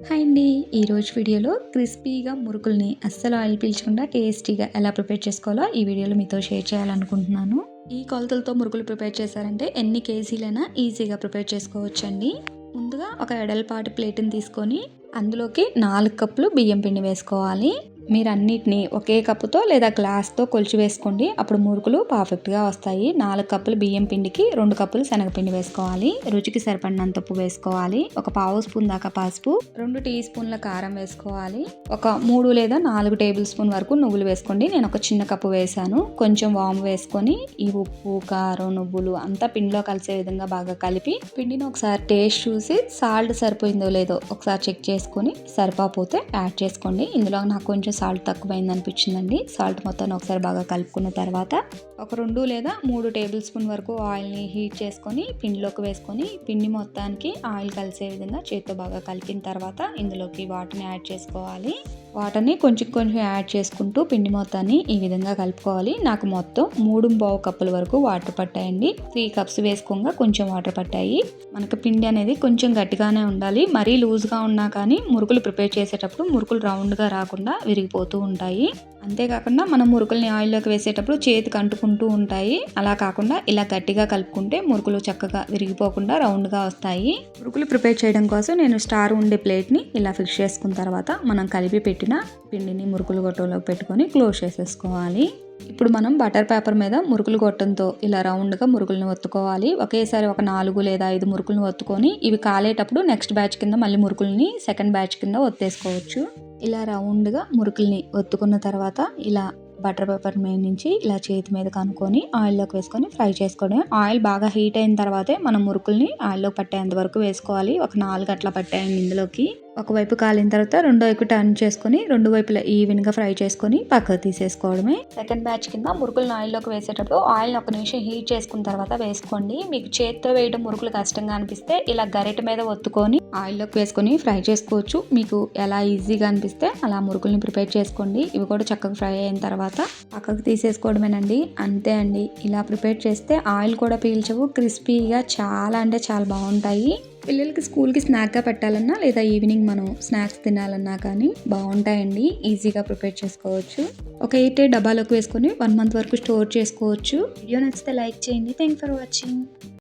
Hi అండి. ఈరోజు వీడియోలో క్రిస్పీగా మురుకుల్ని అస్సలు ఆయిల్ పీల్చకుండా టేస్టీగా ఎలా ప్రిపేర్ చేసుకోవాలో ఈ వీడియోలో మీతో షేర్ చేయాలనుకుంటున్నాను. ఈ కొలతలతో మురుకులు ప్రిపేర్ చేశారంటే ఎన్ని కేజీలైనా ఈజీగా ప్రిపేర్ చేసుకోవచ్చండి. ముందుగా ఒక ఎడల్పాటి ప్లేట్ని తీసుకొని అందులోకి నాలుగు కప్పులు బియ్యం పిండి వేసుకోవాలి. మీరు అన్నిటినీ ఒకే కప్పుతో లేదా గ్లాస్తో కొలిచి వేసుకోండి అప్పుడు మురుకులు పర్ఫెక్ట్గా వస్తాయి. నాలుగు కప్పులు బియ్యం పిండికి రెండు కప్పులు శనగపిండి వేసుకోవాలి. రుచికి సరిపడినంత ఉప్పు వేసుకోవాలి. ఒక పావు స్పూన్ దాకా పసుపు రెండు టీ స్పూన్ల కారం వేసుకోవాలి. ఒక మూడు లేదా నాలుగు టేబుల్ స్పూన్ వరకు నువ్వులు వేసుకోండి. నేను ఒక చిన్న కప్పు వేసాను కొంచెం వాము వేసుకొని ఈ ఉప్పు కారం నువ్వులు అంతా పిండిలో కలిసే విధంగా బాగా కలిపి పిండిని ఒకసారి టేస్ట్ చూసి సాల్ట్ సరిపోయిందో లేదో ఒకసారి చెక్ చేసుకొని సరిపోతే యాడ్ చేసుకోండి. ఇందులో నాకు కొంచెం సాల్ట్ తక్కువైంది అనిపించిందండి. సాల్ట్ మొత్తాన్ని ఒకసారి బాగా కలుపుకున్న తర్వాత ఒక రెండు లేదా మూడు టేబుల్ స్పూన్ వరకు ఆయిల్ని హీట్ చేసుకొని పిండిలోకి వేసుకొని పిండి మొత్తానికి ఆయిల్ కలిసే విధంగా చేతితో బాగా కలిపిన తర్వాత ఇందులోకి వాటర్ని యాడ్ చేసుకోవాలి. వాటర్ని కొంచెం కొంచెం యాడ్ చేసుకుంటూ పిండి మొత్తాన్ని ఈ విధంగా కలుపుకోవాలి. నాకు మొత్తం మూడు బావు కప్పుల వరకు వాటర్ పట్టాయండి. త్రీ కప్స్ వేసుకోగా కొంచెం వాటర్ పట్టాయి. మనకు పిండి అనేది కొంచెం గట్టిగానే ఉండాలి. మరీ లూజ్గా ఉన్నా కానీ మురుకులు ప్రిపేర్ చేసేటప్పుడు మురుకులు రౌండ్గా రాకుండా విరిగిపోతూ ఉంటాయి. అంతేకాకుండా మనం మురుకుల్ని ఆయిల్లోకి వేసేటప్పుడు చేతికి అంటుకుంటూ ఉంటాయి. అలా కాకుండా ఇలా గట్టిగా కలుపుకుంటే మురుకులు చక్కగా విరిగిపోకుండా రౌండ్గా వస్తాయి. మురుకులు ప్రిపేర్ చేయడం కోసం నేను స్టార్ ఉండే ప్లేట్ని ఇలా ఫిక్స్ చేసుకున్న తర్వాత మనం కలిపి పెట్టిన పిండిని మురుకులు గొట్టంలో పెట్టుకొని క్లోజ్ చేసేసుకోవాలి. ఇప్పుడు మనం బటర్ పేపర్ మీద మురుకులు గొట్టంతో ఇలా రౌండ్గా మురుకులను ఒత్తుకోవాలి. ఒకేసారి ఒక నాలుగు లేదా ఐదు మురుకులను ఒత్తుకొని ఇవి కాలేటప్పుడు నెక్స్ట్ బ్యాచ్ కింద మళ్ళీ మురుకుల్ని సెకండ్ బ్యాచ్ కింద ఒత్తేసుకోవచ్చు. ఇలా రౌండ్గా మురుకుల్ని ఒత్తుకున్న తర్వాత ఇలా బటర్ పేపర్ మీద నుంచి ఇలా చేతి మీద కనుక్కొని ఆయిల్లోకి వేసుకొని ఫ్రై చేసుకోవడం ఆయిల్ బాగా హీట్ అయిన తర్వాతే మనం మురుకుల్ని ఆయిల్లోకి పట్టేంత వరకు వేసుకోవాలి. ఒక నాలుగు అట్లా పట్టాయండి ఇందులోకి. ఒకవైపు కాలిన తర్వాత రెండో వైపు టర్న్ చేసుకొని రెండు వైపులా ఈవెన్గా ఫ్రై చేసుకొని పక్కకు తీసేసుకోవడమే. సెకండ్ బ్యాచ్ కింద మురుకులను ఆయిల్లోకి వేసేటప్పుడు ఆయిల్ని ఒక నిమిషం హీట్ చేసుకున్న తర్వాత వేసుకోండి. మీకు చేతితో వేయడం మురుకులు కష్టంగా అనిపిస్తే ఇలా గరిట మీద ఒత్తుకొని ఆయిల్లోకి వేసుకొని ఫ్రై చేసుకోవచ్చు. మీకు ఎలా ఈజీగా అనిపిస్తే అలా మురుకుల్ని ప్రిపేర్ చేసుకోండి. ఇవి కూడా చక్కగా ఫ్రై అయిన తర్వాత పక్కకు తీసేసుకోవడమేనండి. అంతే అండి. ఇలా ప్రిపేర్ చేస్తే ఆయిల్ కూడా పీల్చవు క్రిస్పీగా చాలా అంటే చాలా బాగుంటాయి. పిల్లలకి స్కూల్కి స్నాక్గా పెట్టాలన్నా లేదా ఈవినింగ్ మనం స్నాక్స్ తినాలన్నా కానీ బాగుంటాయండి. ఈజీగా ప్రిపేర్ చేసుకోవచ్చు. ఒక ఎయిట్ డబ్బాలోకి వేసుకొని వన్ మంత్ వరకు స్టోర్ చేసుకోవచ్చు. వీడియో నచ్చితే లైక్ చేయండి. Thank for watching.